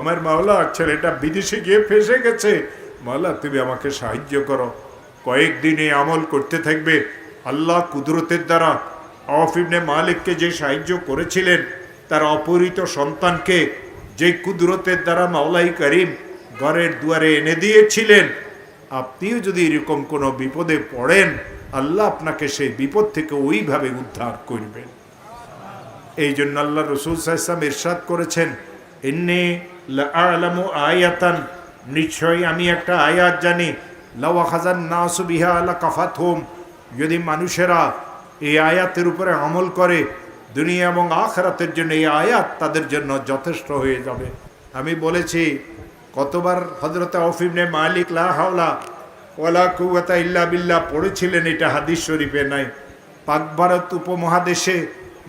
আমার মাওলা, ছেলেটা বিদেশে গিয়ে ফেসে গেছে। মাওলা, তুমি আমাকে সাহায্য করো। কয়েকদিন এই আমল করতে থাকবে। আল্লাহ কুদরতের দ্বারা আওয়াফিবনে মালিককে যে সাহায্য করেছিলেন, তার অপহৃত সন্তানকে যে কুদরতের দ্বারা মাওলাই করিম ঘরের দুয়ারে এনে দিয়েছিলেন, আপনিও যদি এরকম কোনো বিপদে পড়েন, আল্লাহ আপনাকে সেই বিপদ থেকে ওইভাবে উদ্ধার করবেন। এই জন্য আল্লাহ রসুল সাহসাম ইরশাদ করেছেন এন্নি আলামু আয়াতান, নিশ্চয়ই আমি একটা আয়াত জানি। লাওয়া নাসু বিহা আল্লাহ কাফাত যদি মানুষেরা এই আয়াতের উপরে আমল করে, দুনিয়া এবং আখরাতের জন্য এই আয়াত তাদের জন্য যথেষ্ট হয়ে যাবে। আমি বলেছি, কতবার হজরত অফিমনে মালিক লা হাওলা ওলা কুয়াতা ইল্লা বিল্লাহ পড়েছিলেন এটা হাদিস শরীফে নাই। পাক ভারত উপমহাদেশে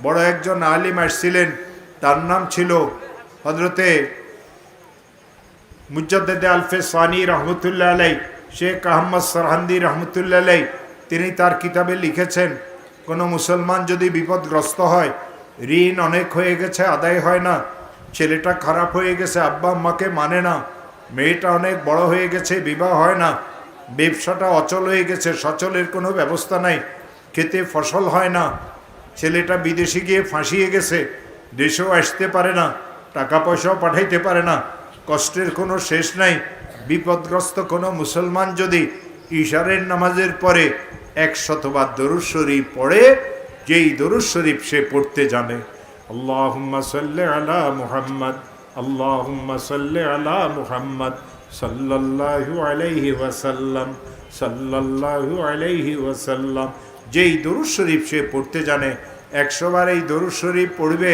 বড় একজন আলিম আসছিলেন, তার নাম ছিল হজরতে মুজাদ্দেদ আলফে সানি রহমতুল্লাহ আলাই শেখ আহমদ সরহান্দি রহমতুল্লাহ আলাই তিনি তার কিতাবে লিখেছেন, কোনো মুসলমান যদি বিপদগ্রস্ত হয়, ঋণ অনেক হয়ে গেছে, আদায় হয় না, ছেলেটা খারাপ হয়ে গেছে, আব্বা আম্মাকে মানে না, মেয়েটা অনেক বড় হয়ে গেছে, বিবাহ হয় না, ব্যবসাটা অচল হয়ে গেছে, সচলের কোনো ব্যবস্থা নাই, খেতে ফসল হয় না, ছেলেটা বিদেশে গিয়ে ফাঁসিয়ে গেছে, দেশেও আসতে পারে না, টাকা পয়সাও পাঠাইতে পারে না কষ্টের কোনো শেষ নাই। বিপদগ্রস্ত কোনো মুসলমান যদি ইশারের নামাজের পরে একশতবার দরুদ শরীফ পড়ে, যেই দরুদ শরীফ সে পড়তে জানে। সাল্লি আলা মুহাম্মদ সাল্লি আলা মুহাম্মদ, সাল্লাল্লাহু আলাইহি ওয়াসাল্লাম, সাল্লাল্লাহু আলাইহি ওয়াসাল্লাম। যেই দরুদ শরীফ সে পড়তে জানে একশোবার এই দরুদ শরীফ পড়বে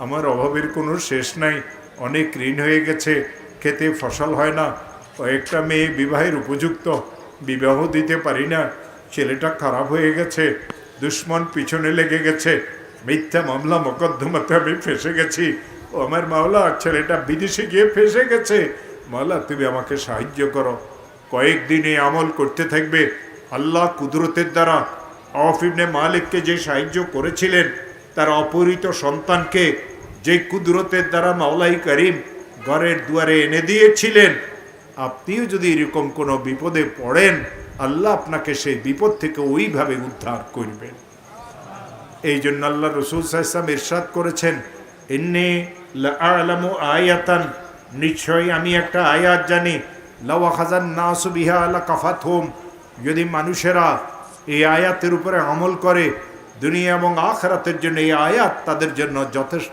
আমার অভাবের কোনো শেষ নাই। অনেক ঋণ হয়ে গেছে, খেতে ফসল হয় না। কয়েকটা মেয়ে বিবাহের উপযুক্ত, বিবাহ দিতে পারি না। ছেলেটা খারাপ হয়ে গেছে, দুশ্মন পিছনে লেগে গেছে। মিথ্যা মামলা মোকদ্দমাতে আমি ফেসে গেছি। ও আমার মাওলা, ছেলেটা বিদেশে গিয়ে ফেসে গেছে। মাওলা, তুমি আমাকে সাহায্য করো। কয়েকদিন আমল করতে থাকবে। আল্লাহ কুদরতের দ্বারা আওয়াফিবনে মালিককে যে সাহায্য করেছিলেন, তার অপহৃত সন্তানকে যে কুদরতের দ্বারা মাওলাই করিম ঘরের দুয়ারে এনে দিয়েছিলেন, আপনিও যদি এরকম কোনো বিপদে পড়েন, আল্লাহ আপনাকে সেই বিপদ থেকে ওইভাবে উদ্ধার করবেন। এই জন্য আল্লাহ রসুল সাহসাম ইরশাদ করেছেন এমনি আলামু আয়াতান নিশ্চয়ই আমি একটা আয়াত জানি লাওয়া খাজান নাসু বিহা আল্লাহ কাফাত হোম যদি মানুষেরা এই আয়াতের উপরে আমল করে, দুনিয়া এবং আখরাতের জন্য এই আয়াত তাদের জন্য যথেষ্ট।